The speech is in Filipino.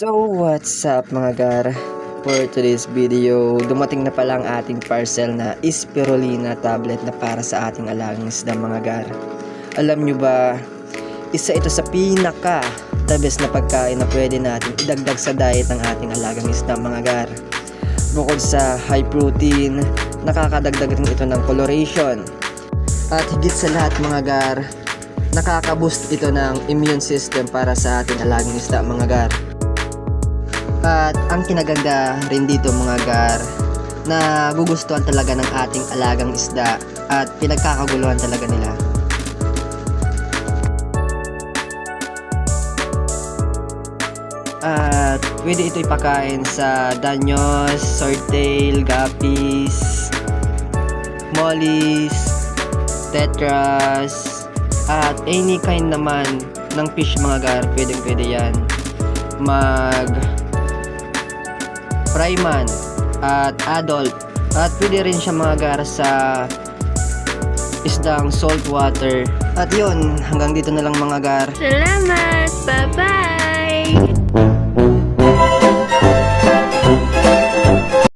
So what's up mga gar? For today's video, dumating na pala ang ating parcel na Spirulina tablet na para sa ating alagang isda mga gar. Alam nyo ba, isa ito sa pinaka the best na pagkain na pwede natin idagdag sa diet ng ating alagang isda mga gar. Bukod sa high protein, nakakadagdag rin ito ng coloration. At higit sa lahat mga gar, nakaka-boost ito ng immune system para sa ating alagang isda mga gar. At ang kinaganda rin dito mga gar, na gugustuhan talaga ng ating alagang isda at pinagkakaguluhan talaga nila. At pwede ito ipakain sa danyos, swordtail, guppies, mollies, tetras, at any kind naman ng fish mga gar, pwede pwede yan. Mag Fryman at adult at pwede rin siya mga gar sa isdang saltwater. At yun, hanggang dito na lang mga gar. Salamat! Bye-bye!